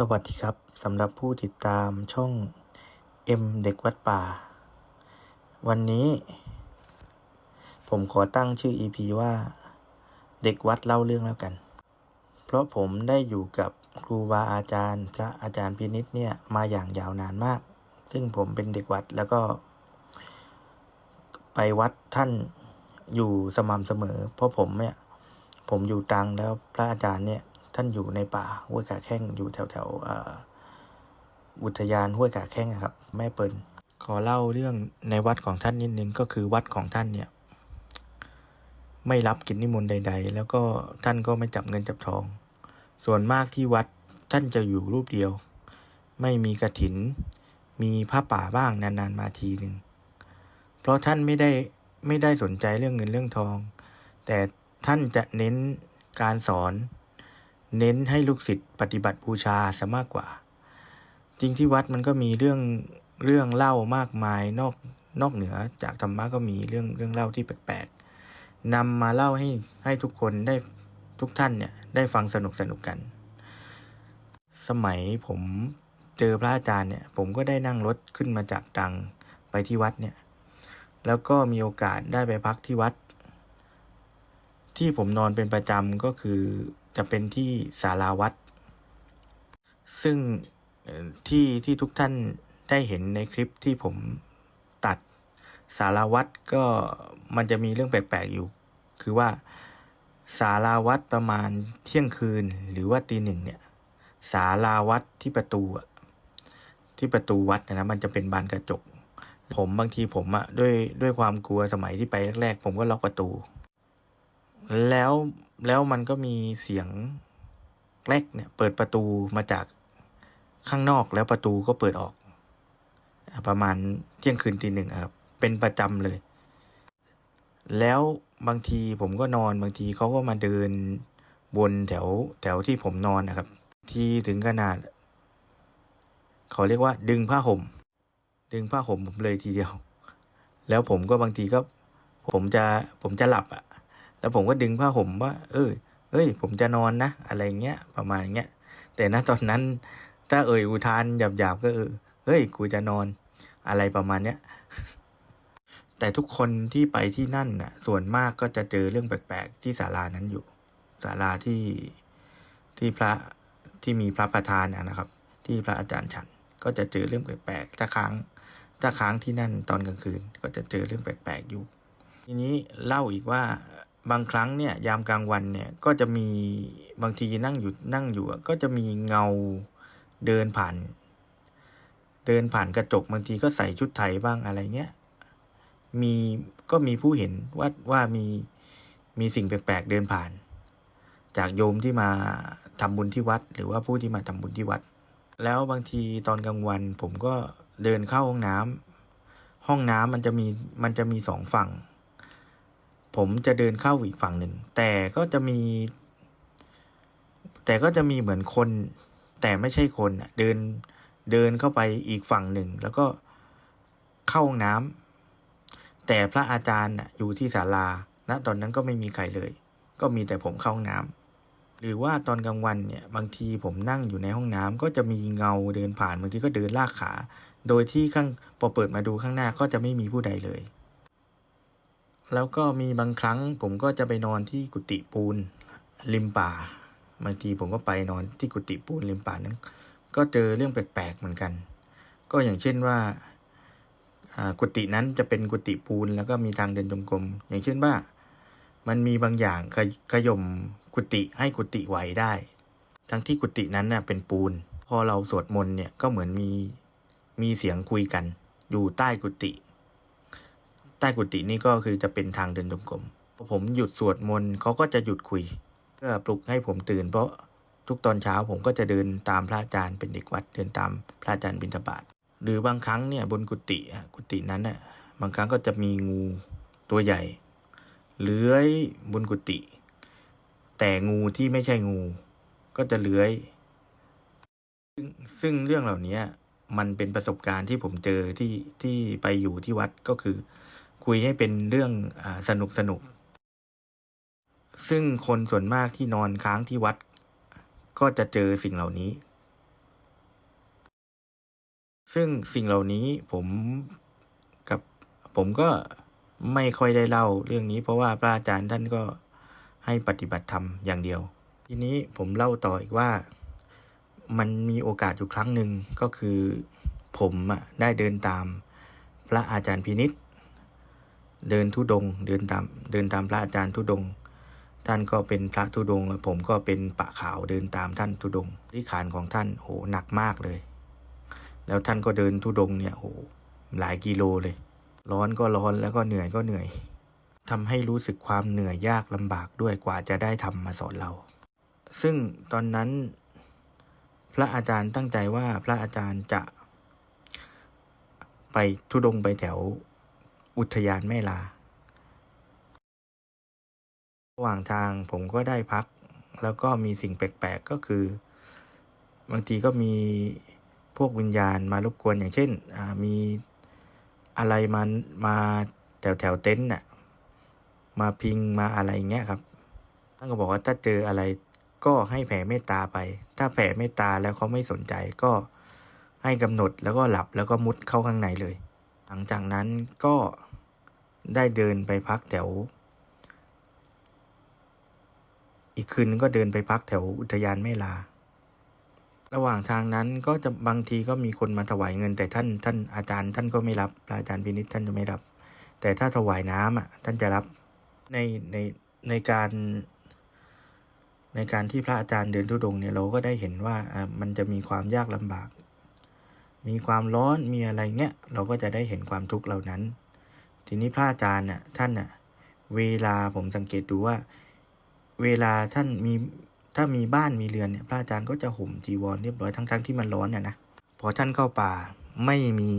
สวัสดีครับสำหรับผู้ติดตามช่อง M เด็กวัดป่า วันนี้ ผมขอตั้งชื่อ EP ว่า เด็กวัดเล่าเรื่องแล้วกัน เพราะผมได้อยู่กับครูบาอาจารย์ พระอาจารย์พินิษเนี่ยมาอย่างยาวนานมาก ซึ่งผมเป็นเด็กวัดแล้วก็ ไปวัดท่านอยู่สม่ำเสมอ เพราะผมเนี่ย ผมอยู่ตังแล้วพระอาจารย์เนี่ย ท่านอยู่ในป่าห้วยขาแข้งอยู่แถวแถวอุทยานห้วยขาแข้งอะครับ แม่เปิลขอเล่าเรื่องในวัดของท่านนิดนึงก็คือวัดของท่านเนี่ย ไม่รับกิจนิมนต์ใด ๆ แล้วก็ท่านก็ไม่จับเงินจับทอง ส่วนมากที่วัดท่านจะอยู่รูปเดียว ไม่มีกระถิน มีผ้าป่าบ้างนานๆมาทีหนึ่งเพราะท่านไม่ได้ไม่ได้สนใจเรื่องเงินเรื่องทอง แต่ท่านจะเน้นการสอน เน้นให้ลูกศิษย์ปฏิบัติบูชาซะมากกว่า จริงที่วัดมันก็มีเรื่องเรื่องเล่ามากมายนอกนอกเหนือจากธรรมะก็มีเรื่องเรื่องเล่าที่แปลกๆนำมาเล่าให้ให้ทุกคนได้ทุกท่านเนี่ยได้ฟังสนุกสนุกกัน สมัยผมเจอพระอาจารย์เนี่ย ผมก็ได้นั่งรถขึ้นมาจากตรังไปที่วัดเนี่ย แล้วก็มีโอกาสได้ไปพักที่วัด ที่ผมนอนเป็นประจำก็คือ จะเป็นที่ศาลาวัด ซึ่งที่ที่ทุกท่านได้เห็นในคลิปที่ผมตัดศาลาวัดก็มันจะมีเรื่องแปลกๆอยู่ คือว่าศาลาวัดประมาณเที่ยงคืนหรือว่าตีหนึ่งเนี่ยศาลาวัดที่ประตูที่ประตูวัดนะนะมันจะเป็นบานกระจก ผมบางทีผมอะด้วยด้วยความกลัวสมัยที่ไปแรกๆ ผมก็ล็อกประตู แล้วแล้วมันก็มีเสียงแกลกเนี่ย เปิดประตูมาจากข้างนอกแล้วประตูก็เปิดออก ประมาณเที่ยงคืนตีหนึ่งครับ เป็นประจำเลย แล้วบางทีผมก็นอนบางทีเขาก็มาเดินบนแถวแถวที่ผมนอนนะครับ ที่ถึงขนาด เขาเรียกว่า ดึงผ้าห่ม ดึงผ้าห่มผมเลยทีเดียว แล้วผมก็บางทีก็ ผมจะผมจะหลับอะ แล้วผมก็ดึงผ้าห่มว่า เออเอ้ย ผมจะนอนนะ อะไรเงี้ย ประมาณเงี้ย แต่ณตอนนั้น ถ้าเอ่ยอุทานหยาบๆก็เออ เฮ้ย กูจะนอน อะไรประมาณเนี้ย แต่ทุกคนที่ไปที่นั่นน่ะ ส่วนมากก็จะเจอเรื่องแปลกๆที่ศาลานั้นอยู่ ศาลาที่ที่พระที่มีพระประธานนะนะครับ ที่พระอาจารย์ฉัน ก็จะเจอเรื่องแปลกๆถ้าค้างถ้าค้างที่นั่นตอนกลางคืน ก็จะเจอเรื่องแปลกๆอยู่ ทีนี้เล่าอีกว่า บางครั้งเนี่ยยามกลางวันเนี่ยก็จะมีบางทีนั่งอยู่นั่งอยู่ก็จะมีเงาเดินผ่าน เดินผ่านกระจกบางทีก็ใส่ชุดไทยบ้างอะไรเงี้ยมีก็มีผู้เห็นว่าว่ามีมีสิ่งแปลกๆเดินผ่าน จากโยมที่มาทำบุญที่วัด หรือว่าผู้ที่มาทำบุญที่วัด แล้วบางทีตอนกลางวันผมก็เดินเข้าห้องน้ำห้องน้ำมันจะมีมันจะมีสองฝั่ง ผมจะเดินเข้าอีกฝั่งหนึ่ง แต่ก็จะมี แต่ก็จะมีเหมือนคน แต่ไม่ใช่คนเดินเดินเข้าไปอีกฝั่งหนึ่ง แล้วก็เข้าห้องน้ำแต่พระอาจารย์อยู่ที่ศาลาณตอนนั้นก็ไม่มีใครเลย ก็มีแต่ผมเข้าห้องน้ำหรือว่าตอนกลางวันเนี่ยบางทีผมนั่งอยู่ในห้องน้ำก็จะมีเงาเดินผ่านบางทีก็เดินลากขา โดยที่ข้างพอเปิดมาดูข้างหน้าก็จะไม่มีผู้ใดเลย แล้วก็มีบางครั้งผมก็จะไปนอนที่กุฏิปูนริมป่าบางทีผมก็ไปนอนที่กุฏิปูนริมป่านั้น ก็เจอเรื่องแปลกๆเหมือนกัน ก็อย่างเช่นว่ากุฏินั้นจะเป็นกุฏิปูนแล้วก็มีทางเดินจงกรมอย่างเช่นว่า มันมีบางอย่างขยขย่มกุฏิให้กุฏิไหวได้ ทั้งที่กุฏินั้นน่ะเป็นปูน พอเราสวดมนต์เนี่ยก็เหมือนมีมีเสียงคุยกัน อยู่ใต้กุฏิ ใต้กุฏินี่ก็คือจะเป็นทางเดินจงกรมพอผมหยุดสวดมนต์เขาก็จะหยุดคุยเพื่อปลุกให้ผมตื่น เพราะทุกตอนเช้าผมก็จะเดินตามพระอาจารย์เป็นเด็กวัดเดินตามพระอาจารย์บิณฑบาตหรือบางครั้งเนี่ยบนกุฏิกุฏินั้นน่ะบางครั้งก็จะมีงูตัวใหญ่เลื้อยบนกุฏิแต่งูที่ไม่ใช่งูก็จะเลื้อยซซึ่งเรื่องเหล่านี้มันเป็นประสบการณ์ที่ผมเจอที่ที่ไปอยู่ที่วัดก็คือ คุยให้เป็นเรื่องอสนุกสนุก ซึ่งคนส่วนมากที่นอนค้างที่วัด ก็จะเจอสิ่งเหล่านี้ ซึ่งสิ่งเหล่านี้ผมกับผมก็ไม่ค่อยได้เล่าเรื่องนี้ เพราะว่าพระอาจารย์ท่านก็ให้ปฏิบัติธรรมอย่างเดียว ทีนี้ผมเล่าต่ออีกว่ามันมีโอกาสอยู่ครั้งหนึ่งก็คือผมอะได้เดินตามพระอาจารย์พินิษ์ เดินทุดงเดินตามเดินตามพระอาจารย์ทุดง ท่านก็เป็นพระทุดง ผมก็เป็นปะขาวเดินตามท่านทุดงที่ขานของท่านโหหนักมากเลย แล้วท่านก็เดินทุดงเนี่ยโหหลายกิโลเลย ร้อนก็ร้อนแล้วก็เหนื่อยก็เหนื่อยทำให้รู้สึกความเหนื่อยยากลำบากด้วยกว่าจะได้ทำมาสอนเรา ซึ่งตอนนั้น พระอาจารย์ตั้งใจว่าพระอาจารย์จะ ไปทุดงไปแถว อุทยานแม่ลา ระหว่างทางผมก็ได้พัก แล้วก็มีสิ่งแปลกๆ ก็คือ บางทีก็มีพวกวิญญาณมารบกวนอย่างเช่น มีอะไรมามาแถวแถวเต็นท์น่ะ มาพิงมาอะไรเงี้ยครับ ท่านก็บอกว่าถ้าเจออะไรก็ให้แผ่เมตตาไป ถ้าแผ่เมตตาแล้วเขาไม่สนใจก็ให้กำหนดแล้วก็หลับแล้วก็มุดเข้าข้างในเลย หลังจากนั้นก็ ได้เดินไปพักแถว อีกคืนนึงก็เดินไปพักแถวอุทยานแม่ลา ระหว่างทางนั้นก็จะบางทีก็มีคนมาถวายเงิน แต่ท่านท่านอาจารย์ท่านก็ไม่รับอาจารย์พินิจท่านจะไม่รับ แต่ถ้าถวายน้ำอะท่านจะรับในในในการในการที่พระอาจารย์เดินทุดงเนี่ยเราก็ได้เห็นว่าอ่ามันจะมีความยากลำบาก มีความร้อนมีอะไรเงี้ยเราก็จะได้เห็นความทุกข์เหล่านั้น ทีนี้พระอาจารย์น่ะท่านน่ะ เวลาผมสังเกตดูว่า เวลาท่านมีถ้ามีบ้านมีเรือนเนี่ยพระอาจารย์ก็จะห่มจีวรเรียบร้อยทั้งๆที่มันร้อนน่ะนะพอท่านเข้าป่าไม่มี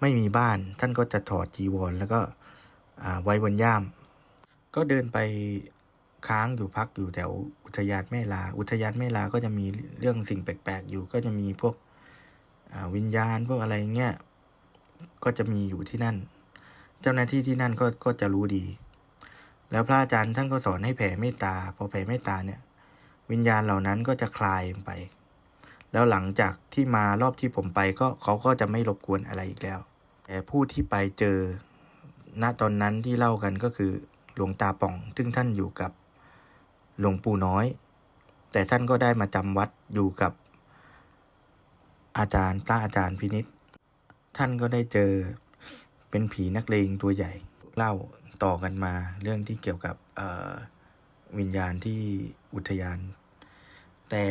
ไม่มีบ้าน ท่านก็จะถอดจีวรแล้วก็อ่าไว้บนย่าม ก็เดินไปค้างอยู่พักอยู่แถวอุทยานแม่ลา อุทยานแม่ลาก็จะมีเรื่องสิ่งแปลกๆอยู่ ก็จะมีพวกวิญญาณพวกอะไรเงี้ย ก็จะมีอยู่ที่นั่น เจ้าหน้าที่ที่นั่นก็ก็จะรู้ดี แล้วพระอาจารย์ท่านก็สอนให้แผ่เมตตา พอแผ่เมตตาเนี่ย วิญญาณเหล่านั้นก็จะคลายไป แล้วหลังจากที่มารอบที่ผมไปก็เขาก็จะไม่รบกวนอะไรอีกแล้ว แต่ผู้ที่ไปเจอ ณตอนนั้นที่เล่ากันก็คือหลวงตาป่อง ซึ่งท่านอยู่กับหลวงปู่น้อย แต่ท่านก็ได้มาจำวัดอยู่กับอาจารย์พระอาจารย์พินิษ ท่านก็ได้เจอเป็นผีนักเลงตัวใหญ่เล่าต่อกันมาเรื่องที่เกี่ยวกับวิญญาณที่อุทยาน แต่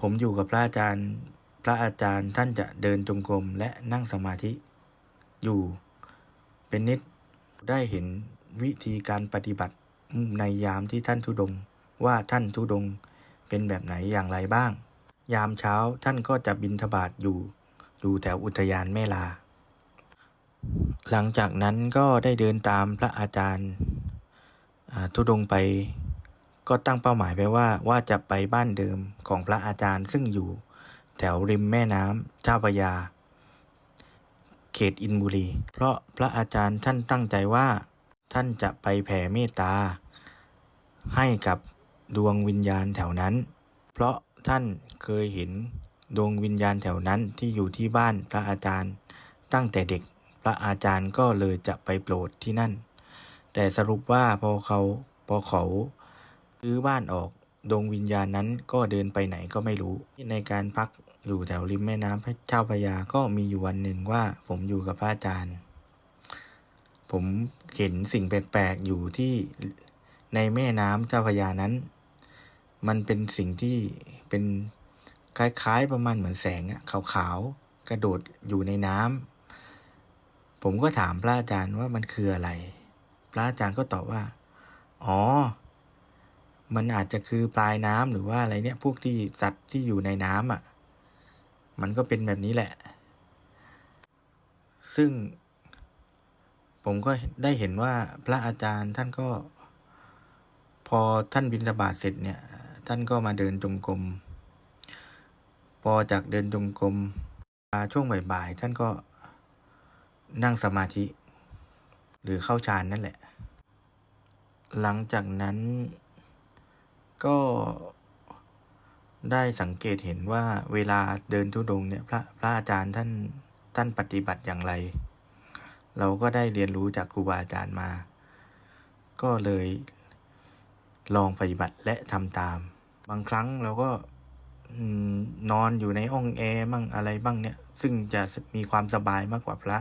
ผมอยู่กับพระอาจารย์ พระอาจารย์ท่านจะเดินจงกรมและนั่งสมาธิ อยู่เป็นนิดได้เห็นวิธีการปฏิบัติในยามที่ท่านทุดง ว่าท่านทุดงเป็นแบบไหนอย่างไรบ้าง ยามเช้าท่านก็จะบินทบาทอยู่ อยู่แถวอุทยานแม่ลา หลังจากนั้นก็ได้เดินตามพระอาจารย์ทุดงไป ก็ตั้งเป้าหมายไปว่าว่าจะไปบ้านเดิมของพระอาจารย์ซึ่งอยู่แถวริมแม่น้ำเจ้าพยา เขตอินบุรี เพราะพระอาจารย์ท่านตั้งใจว่าท่านจะไปแผ่เมตตา ให้กับดวงวิญญาณแถวนั้น เพราะท่านเคยเห็น ดวงวิญญาณแถวนั้นที่อยู่ที่บ้านพระอาจารย์ ตั้งแต่เด็กพระอาจารย์ก็เลยจะไปโปรดที่นั่น แต่สรุปว่าพอเขาพอเขาซื้อบ้านออกดวงวิญญาณนั้นก็เดินไปไหนก็ไม่รู้ ในการพักอยู่แถวริมแม่น้ำพระเจ้าพยาก็มีอยู่วันหนึ่งว่าผมอยู่กับพระอาจารย์ ผมเห็นสิ่งแปลกๆอยู่ที่ในแม่น้ำเจ้าพยานั้น มันเป็นสิ่งที่เป็น คล้ายๆ ประมาณเหมือนแสงอะขาวๆ กระโดดอยู่ในน้ำ ผมก็ถามพระอาจารย์ว่ามันคืออะไร พระอาจารย์ก็ตอบว่า อ๋อ มันอาจจะคือปลายน้ำหรือว่าอะไรเนี่ย พวกที่สัตว์ที่อยู่ในน้ำอะ มันก็เป็นแบบนี้แหละ ซึ่งผมก็ได้เห็นว่าพระอาจารย์ท่านก็ พอท่านบิณฑบาตเสร็จเนี่ย ท่านก็มาเดินจงกรม พอจากเดินจงกรมช่วงบ่ายๆ ท่านก็นั่งสมาธิ หรือเข้าฌานนั่นแหละ หลังจากนั้นก็ได้สังเกตเห็นว่าเวลาเดินทุดงเนี่ยพระพระอาจารย์ท่านท่านปฏิบัติอย่างไร เราก็ได้เรียนรู้จากครูบาอาจารย์มา ก็เลยลองปฏิบัติและทำตาม บางครั้งเราก็ นอนอยู่ในห้องแอร์บ้างอะไรบ้างเนี่ย ซึ่งจะมีความสบายมากกว่าพระ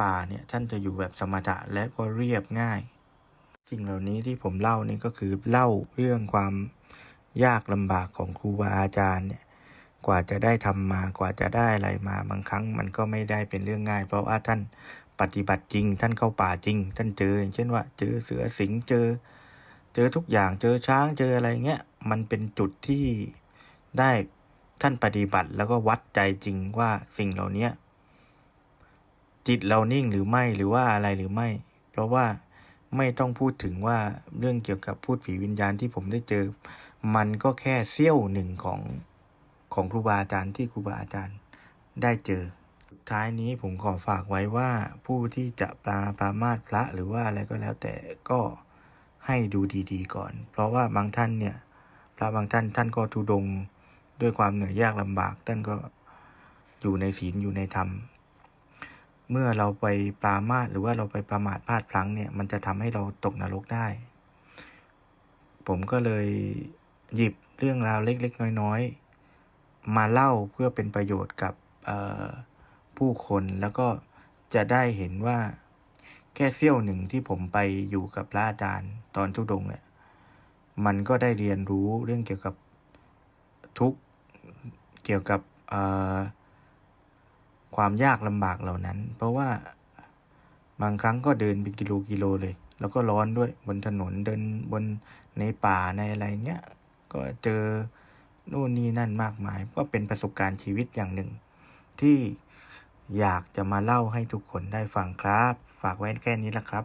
ป่าเนี่ยท่านจะอยู่แบบสมถะและก็เรียบง่าย สิ่งเหล่านี้ที่ผมเล่านี่ก็คือเล่าเรื่องความยากลำบากของครูบาอาจารย์เนี่ยกว่าจะได้ทำมากว่าจะได้อะไรมาบางครั้งมันก็ไม่ได้เป็นเรื่องง่าย เพราะว่าท่านปฏิบัติจริง ท่านเข้าป่าจริง ท่านเจออย่างเช่นว่า เจอเสือสิงเจอ เจอทุกอย่างเจอช้างเจออะไรเงี้ย มันเป็นจุดที่ได้ท่านปฏิบัติแล้วก็วัดใจจริงว่าสิ่งเหล่านี้จิตเรานิ่งหรือไม่หรือว่าอะไรหรือไม่ เพราะว่าไม่ต้องพูดถึงว่าเรื่องเกี่ยวกับพูดผีวิญญาณที่ผมได้เจอ มันก็แค่เสี้ยวหนึ่งของของครูบาอาจารย์ที่ครูบาอาจารย์ได้เจอ ท้ายนี้ผมขอฝากไว้ว่าผู้ที่จะปลาปรามาสพระหรือว่าอะไรก็แล้วแต่ก็ให้ดูดีๆก่อน เพราะว่าบางท่านเนี่ย พระบางท่านท่านก็ทุดงด้วยความเหนื่อยยากลำบาก ท่านก็อยู่ในศีลอยู่ในธรรม เมื่อเราไปปรามาหรือว่าเราไปประมาทพลาดพลั้งเนี่ยมันจะทำให้เราตกนรกได้ ผมก็เลยหยิบเรื่องราวเล็ก ๆ น้อย ๆ มาเล่าเพื่อเป็นประโยชน์กับผู้คนแล้วก็จะได้เห็นว่าแค่เสี้ยวหนึ่งที่ผมไปอยู่กับพระอาจารย์ตอนทุดงเนี่ย มันก็ได้เรียนรู้เรื่องเกี่ยวกับทุกเกี่ยวกับความยากลำบากเหล่านั้น เพราะว่าบางครั้งก็เดินเป็นกิโลกิโลเลย แล้วก็ร้อนด้วยบนถนนเดินบนในป่าในอะไรเงี้ยก็เจอนู่นนี่นั่นมากมาย ก็เป็นประสบการณ์ชีวิตอย่างหนึ่ง ที่อยากจะมาเล่าให้ทุกคนได้ฟังครับ ฝากไว้แค่นี้ละครับ